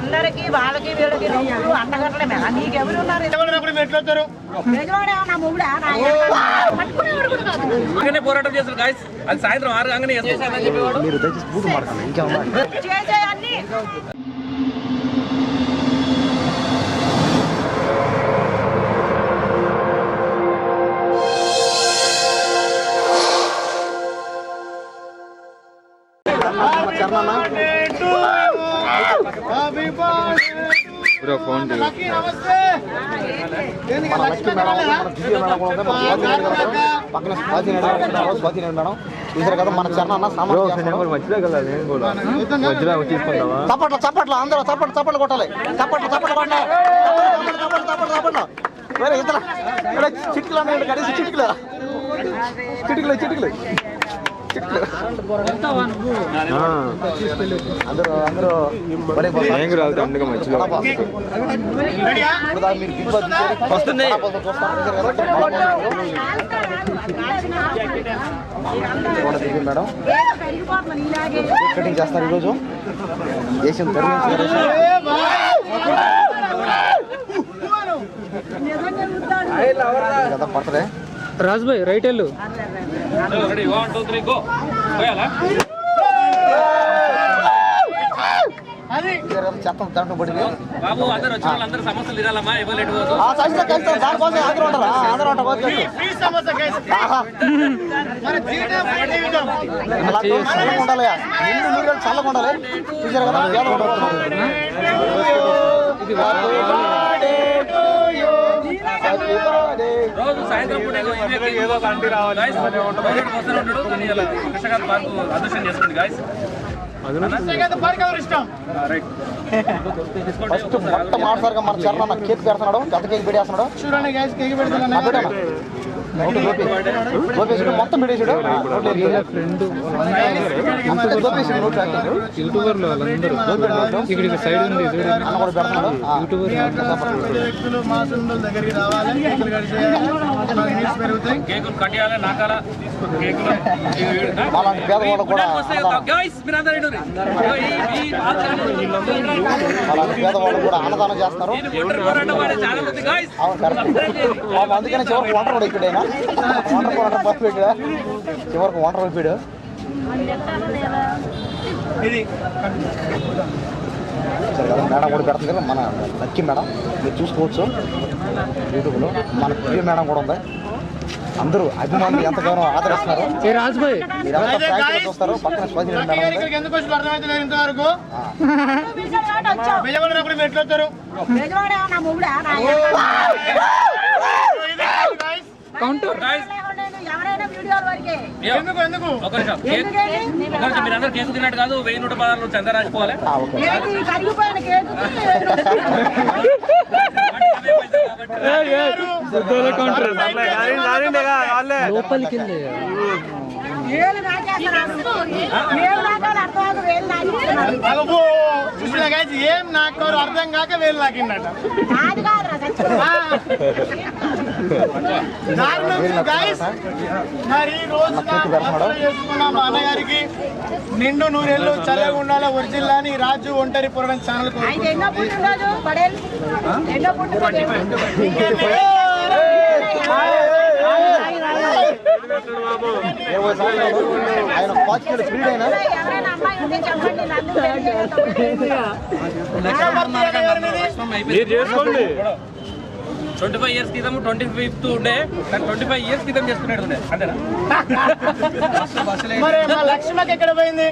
అందరికి వాళ్ళకి వీళ్ళకి నువ్వు అంటగట్టలేమే నీకెవరు ఉన్నారు యజమాని ఏమన్నా మొగుడా? నా యజమాని పట్టుకునేవాడు కూడా కాదు. అందుకనే పోరాటం చేస్తారు గాయస్ అది సాయంత్రం ఆరు కాగానే చెప్పేవాడు. చేసే అన్ని బ్రో ఫోన్ మన లక్ష్మీ మేడం మన దివ్య మేడం కూడా ఉంది మన స్వాతి మేడం కూడా పక్కన స్వాతి మేడం ఉన్నారు. స్వాతి మేడం చూసారు కదా మన చరణ అన్న సామాన్ మధ్యలో కదా నేను కూడా మధ్యలో తీసుకుంటావా చప్పట్లు చప్పట్లు అందరూ చప్పట్లు చప్పట్లు కొట్టాలి చప్పట్లు చప్పట్లు కొట్టాలి చప్పట్లు చప్పట్లు చప్పట్లు చప్పట్లు వేరే ఇతర చిటికలు అన్నాడు కనీసం చిటికలు చిటికలు చిటికలు చిటికలు అందరూ అందరూ నేను కూడా అందుకే వస్తుంది. మేడం కటింగ్ చేస్తారు ఈరోజు దేశం ధర్మించి చూస్తాడు. కదా పట్టదే రాజు భాయ్ రైట్ వెళ్ళు ready one two three go పోయాలా చూసారు కదా, చెత్త దాంట్లో పడింది బాబు అందరు వచ్చిన సమస్యలు ఇవ్వలేటు పోదు సైజులో కలిసి దానికోసం అందరూ ఉంటారా అందరూ ఉంటారు ఓకే ఆహా. అలా చల్లగా ఉండాలి నిండు నీళ్ళు చల్లగా ఉండాలి చూసారు కదా పేద ఉండకూడదు. Happy birthday. రోజు సాయంత్రం పూట ఏదో ఇవే ఏదో అంటి రావాలి. వస్తూనే ఉంటాడు. కానీ ఇలా కృష్ణకాంత్ పార్కు అదృష్టం చేసుకోండి గాయస్ రైట్ ఫస్ట్ మొట్టమొదటిసారిగా మన చరణ్ అన్న కేక్ పెడుతున్నాడు కేక్ పెట్టేస్తున్నాడు. చూడండి గైస్ కేక్ పెడుతున్నాను ఆ, మొత్తం యూట్యూబర్లు వాళ్ళందరూ ఇక్కడ సైడ్ ఉంది కూడా పెడుతున్నాడు యూట్యూబర్ వ్యక్తులు దగ్గరికి రావాలి కేకులు కట్ చేయాలి పెరుగుతాయి కేకులు కేకులు పేదవాళ్ళు కూడా అలాంటి పేదవాళ్ళు కూడా అన్నదానం చేస్తారు అందుకనే చివరికి వంటర్ కూడా వంటర్ కూడా బస్ చివరికి అయిపోయాడు సరే కదా మేడం కూడా పెడుతుంది కదా మన లక్కీ మేడం. మీరు చూసుకోవచ్చు. యూట్యూబ్లో మన ప్రియ మేడం కూడా ఉంది. అందరూ అభిమానులు ఎంతగానో ఆదరిస్తున్నారు. ప్రాక్టికల్ చూస్తారు పక్కన స్వాధీన మేడం ఎందుకు మీరు అందరూ కేకు తిన్నట్టు కాదు వెయ్యి నూట పదాలు కేకు కౌంటర్ లోపలికి కాదు అగబో చూసిన గైస్ ఏం నాకు అర్థం కాక వేలు గైస్ మరి బర్త్డే చేసుకున్నాం మా అన్నగారికి నిండు నూరేళ్ళు చల్లగా ఉండాలి ఒరిజినల్ అని రాజు ఒంటరి పొరడం ఛానల్ అయితే ఆయన స్పీడ్ అయినా. మీరు చేసుకోండి. ట్వంటీ ఫైవ్ ఇయర్స్ క్రితం ట్వంటీ ఫిఫ్త్ ఉండే కానీ ట్వంటీ ఫైవ్ ఇయర్స్ క్రితం చేసుకునేది ఉండే. అంతేనా? మరి మా లక్ష్మకి ఎక్కడ పోయింది?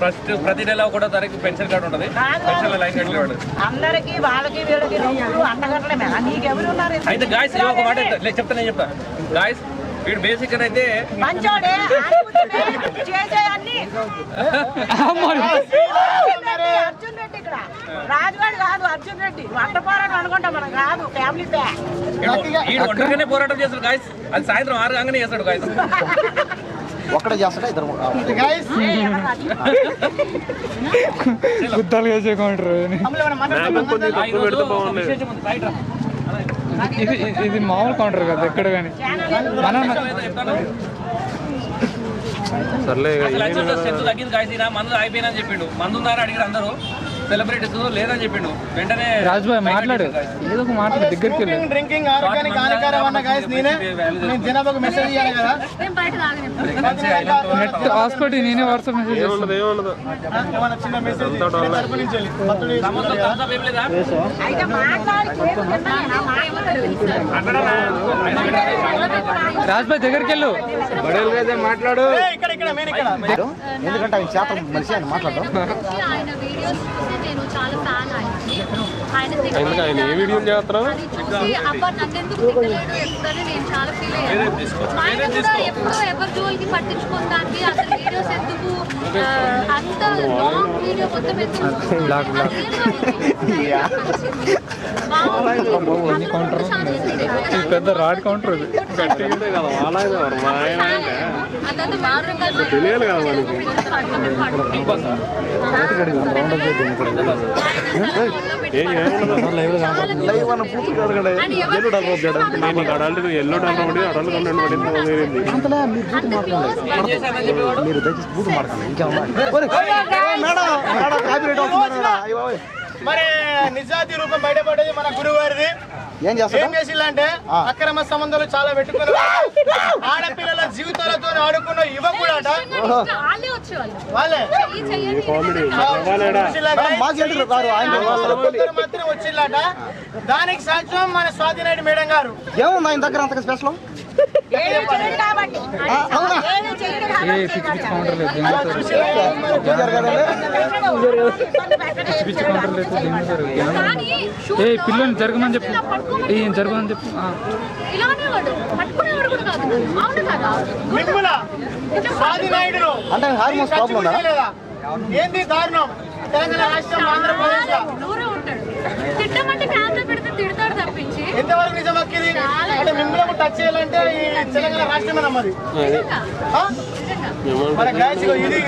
ఫస్ట్ ప్రతి నెల ఒకటో తారీఖు పెన్షన్ కార్డు ఉంటుంది. పెన్షన్ ఉంటుంది అందరికి వాళ్ళకి వీళ్ళకి నువ్వు అంటగట్టలేమే నీకెవరు ఉన్నారు అయితే గాయస్ ఒక మాట చెప్తా. నేను చెప్తా. గాయస్ వీడు బేసిక్ అయితే చేసే అన్ని అర్జున్ రెడ్డి ఇక్కడ. రాజుగాడు కాదు అర్జున్ రెడ్డి. వంట పోరాటం అనుకుంటా మనం కాదు ఫ్యామిలీ ప్యాక్ ఒంటరిగానే పోరాటం చేస్తాడు గాయస్ అది సాయంత్రం ఆరు కాగానే చేస్తాడు గాయస్ ఒక్కడే చేస్తాడా? ఇద్దరు గుద్దాలు వేసే కౌంటర్ విశేషం ఉంది రైట్ రా. ఇది ఇది మామూలు కౌంటర్ కదా ఎక్కడ కానీ. మన. సర్లే మందు అయిపోయినని చెప్పిండు. మందు ఉన్నారా అడిగారు అందరూ. సెలబ్రిటీస్ లేదని చెప్పిండు. వెంటనే రాజుబాయ్ మాట్లాడు. ఏదో ఒక మాట్లాడు దగ్గరికి వెళ్ళు. డ్రింకింగ్ ఆరోగ్యానికి హానికరం అన్న గాయస్ నేనే. నేను జనాభాకు మెసేజ్ ఇవ్వాలి కదా. నేను బయట తాగను నెట్ హాస్పిటల్ నేనే వాట్సాప్ మెసేజ్ చేస్తాను ఏమన్నా చిన్న మెసేజ్ తరపు నుంచి వెళ్ళి. దగ్గరికి వెళ్ళు. మాట్లాడు? ఏయ్, ఇక్కడ ఇక్కడ నేను ఇక్కడ. ఎందుకంటే ఆయన చేత మనిషి ఆయన మాట్లాడడం ఆయన నేను చాలా ఫ్యాన్ ఆయన ఏ వీడియో చేస్తున్నావు? అది చూసి అబ్బా నన్ను ఎందుకు తిట్టలేడు? ఎప్పుడని నేను చాలా ఫీల్ అయ్యాను. ఆయన కూడా ఎప్పుడు ఎవరి జోలికి పట్టించుకోవడానికి అసలు వీడియోస్ ఎందుకు ఆ, అంత లాంగ్ వీడియో మొత్తం ఎందుకు బ్లాక్, బ్లాక్. ఇది పెద్ద రాడ్ కౌంటర్ తెలియాలి కదా మనకి. ఎల్లో డాలర్ అంతలా మీరు మీరు దయచేసి మాట్లాడండి మేడం మేడం కాపీ రేట్ మరి నిజాతి రూపం బయటపడేది మన గురువు గారిది ఏం ఏం చేస్తాడు చేసిందంటే అక్రమ సంబంధాలు చాలా పెట్టుకుని ఆడపిల్లల జీవితాలతో ఆడుకున్న యువకుడట. వాళ్ళే మాత్రం వచ్చిందట దానికి సాక్ష్యం మన స్వాతినాయుడు మేడం గారు. ఏముంది ఆయన దగ్గర అంతగా స్పెషల్ ఏ పిల్లని జరగమని చెప్పు. ఏ జరగమని చెప్పు. ఆ. ఇలానే వాడు పట్టుకునేవాడు కూడా కాదు అవును కదా మిమ్ముల స్వాతినాయుడును అంటే హార్మోన్స్ ప్రాబ్లం? ఏంది దారుణం? తెలంగాణ రాష్ట్రం ఆంధ్రప్రదేశ్ తిట్టమంటే పెడితే తిడతాడు. ఎంతవరకు నిజం అక్కిది? అంటే మిమ్మల్ని టచ్ చేయాలంటే ఈ తెలంగాణ రాష్ట్రమే నమ్మది నిజంగా ఆ? నిజంగా మన గాయస్ ఇది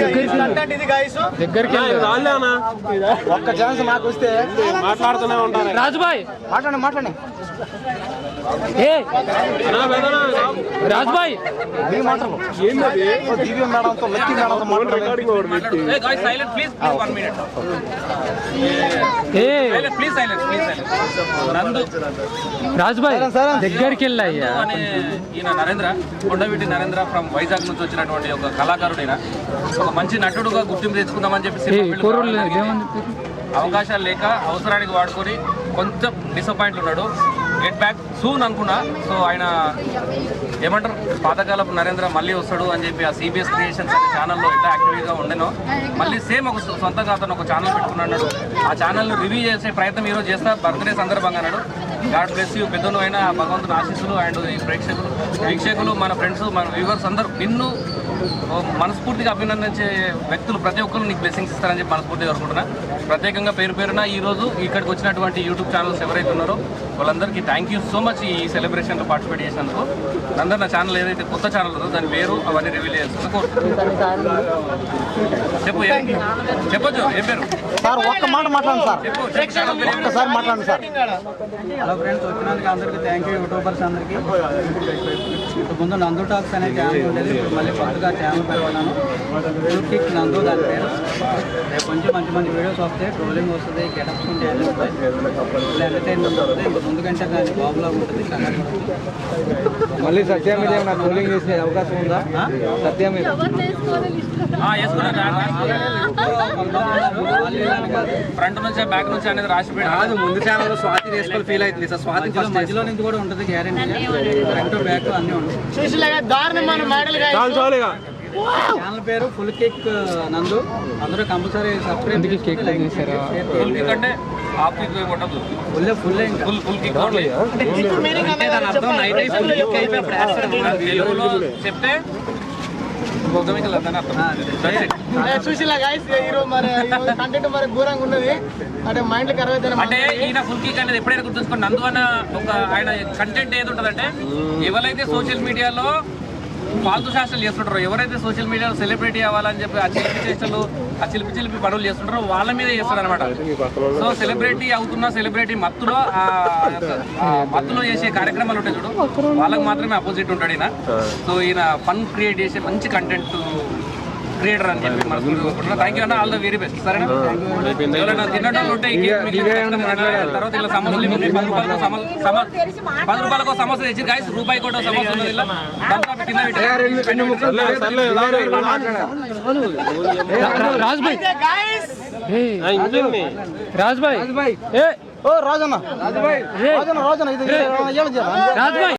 ఇది గాయస్ దగ్గరికి వెళ్ళు. ఒక్క ఛాన్స్ నాకు వస్తే మాట్లాడుతూనే ఉంటాను రాజుబాయ్. మాట్లాడండి మాట్లాడండి. ఏ! రాజుబాయ్ ప్లీజ్ ప్లీజ్ ప్లీజ్ దగ్గరికి వెళ్ళాయ్యా ఈయన నరేంద్ర కొండవీటి నరేంద్ర ఫ్రమ్ వైజాగ్ నుంచి వచ్చినటువంటి ఒక కళాకారుడు ఒక మంచి నటుడుగా గుర్తింపు తెచ్చుకుందామని చెప్పి అవకాశాలు లేక అవసరానికి వాడుకొని కొంచెం డిసప్పాయింట్ ఉన్నాడు. గెట్ బ్యాక్ సూన్ అనుకున్నా. సో ఆయన ఏమంటారు? పాతకాలపు నరేంద్ర మళ్ళీ వస్తాడు అని చెప్పి ఆ సిబిఎస్ క్రియేషన్స్ అనే ఛానల్లో ఎంత యాక్టివ్గా ఉండేనో. మళ్ళీ సేమ్ ఒక సొంతంగా అతను ఒక ఛానల్ పెట్టుకున్నాడు ఆ ఛానల్ను రివ్యూ చేసే ప్రయత్నం ఈరోజు చేస్తా. బర్త్డే సందర్భంగా అన్నాడు. God bless you. పెద్దలు అయినా భగవంతుని ఆశీస్సులు అండ్ ఈ ప్రేక్షకులు. వీక్షకులు మన ఫ్రెండ్స్ మన వ్యూవర్స్ అందరూ నిన్ను మనస్ఫూర్తిగా అభినందించే వ్యక్తులు ప్రతి ఒక్కరు నీకు బ్లెస్సింగ్స్ ఇస్తారని చెప్పి మనస్ఫూర్తిగా కోరుకుంటున్నా. ప్రత్యేకంగా పేరు పేరున ఈ రోజు ఇక్కడికి వచ్చినటువంటి యూట్యూబ్ ఛానల్స్ ఎవరైతే ఉన్నారో వాళ్ళందరికీ థ్యాంక్ యూ సో మచ్ ఈ సెలబ్రేషన్లో పార్టిసిపేట్ చేసినందుకు. అందరు నా ఛానల్ ఏదైతే కొత్త ఛానల్ ఉందో దాని పేరు అవన్నీ రివీల్ చేస్తున్నా కోరుకుంటున్నాను చెప్పు చెప్పొచ్చు ఏం పేరు? సార్ ఒక్క మాట మాట్లాడండి సార్? ఒక్కసారి మాట్లాడండి సార్. హలో ఫ్రెండ్స్ వచ్చినందుకు అందరికీ థ్యాంక్ యూ యూట్యూబర్స్ అందరికీ. ముందు నందు టాక్స్ అనే ఛానల్ ఉండేది ఇప్పుడు మళ్ళీ కొత్తగా ఛానల్ పెట్టుకున్నాను యూట్యూబ్ కిక్ నందు దాని పేరు. రేపు నుంచి మంచి మంచి వీడియోస్ వస్తాయి. ట్రోలింగ్ వస్తుంది గెటప్స్ ఉంటాయి అన్నీ ఉంటాయి. ఫుల్ ఎంటర్టైన్మెంట్ ఉంటుంది ఇంకా ముందు కంటే దాని బాబులా ఉంటుంది. మళ్ళీ సత్యం మీద ఏమైనా ట్రోలింగ్ చేసే అవకాశం ఉందా? సత్యం కాదు. ఫ్రంట్ నుంచి బ్యాక్ నుంచి అనేది రాసి పెట్టి ముందు ఛానల్ స్వాతి చేసుకోవాలి ఫీల్ అవుతుంది. సార్ స్వాతి మధ్యలో నుంచి కూడా ఉంటుంది గ్యారెంటీ ఫ్రంట్ బ్యాక్ అన్నీ ఉంటాయి ఛానల్ పేరు ఫుల్ కేక్ నందు. అందరూ కంపల్సరీ సబ్స్క్రైబ్ ఎందుకు కేక్ చేశారా ఫుల్ కిక్ అంటే హాఫ్ కిక్ కొట్టదు ఫుల్ కిక్. తెలుగులో చెప్తే భోగమికలు అర్థం అర్థం That's it. చూసిలా గాయస్ ఈరోజు మరి కంటెంట్ మరి ఘోరంగా ఉన్నది. అంటే మైండ్కి అరవై అంటే ఈయన ఫుల్ కిక్ అనేది ఎప్పుడైనా గుర్తుంచుకోండి అన్న ఒక ఆయన కంటెంట్ ఏది ఉంటుందంటే ఎవరైతే సోషల్ మీడియాలో ఫాల్తు శాస్త్రాలు చేస్తుంటారో. ఎవరైతే సోషల్ మీడియాలో సెలబ్రిటీ అవ్వాలని చెప్పి ఆ చిలిపి చేష్టలు ఆ చిలిపి చిలిపి పనులు చేస్తుంటారో వాళ్ళ మీద చేస్తారు అనమాట సో సెలబ్రిటీ అవుతున్న సెలబ్రిటీ మత్తులో మత్తులో చేసే కార్యక్రమాలు ఉంటాయి చూడు. వాళ్ళకి మాత్రమే అపోజిట్ ఉంటాడు ఈయన. సో ఈయన ఫన్ క్రియేట్ చేసే మంచి కంటెంట్ క్రియేటర్ అని చెప్పి కోరుకుంటున్నా థ్యాంక్ యూ అన్న ఆల్ ద వెరీ బెస్ట్ సరేనా? ఎవరైనా తిన్నట్టు ఉంటే ఈ కేక్ మీకు తర్వాత ఇలా సమోసాలు ఇవ్వండి. పది రూపాయలకు పది రూపాయలకు సమోసా తెచ్చి గాయస్ రూపాయి కూడా సమోసా ఉన్నది ఇలా. కింద ఓ రాజన్న. రాజన్న రాజన్న ఇది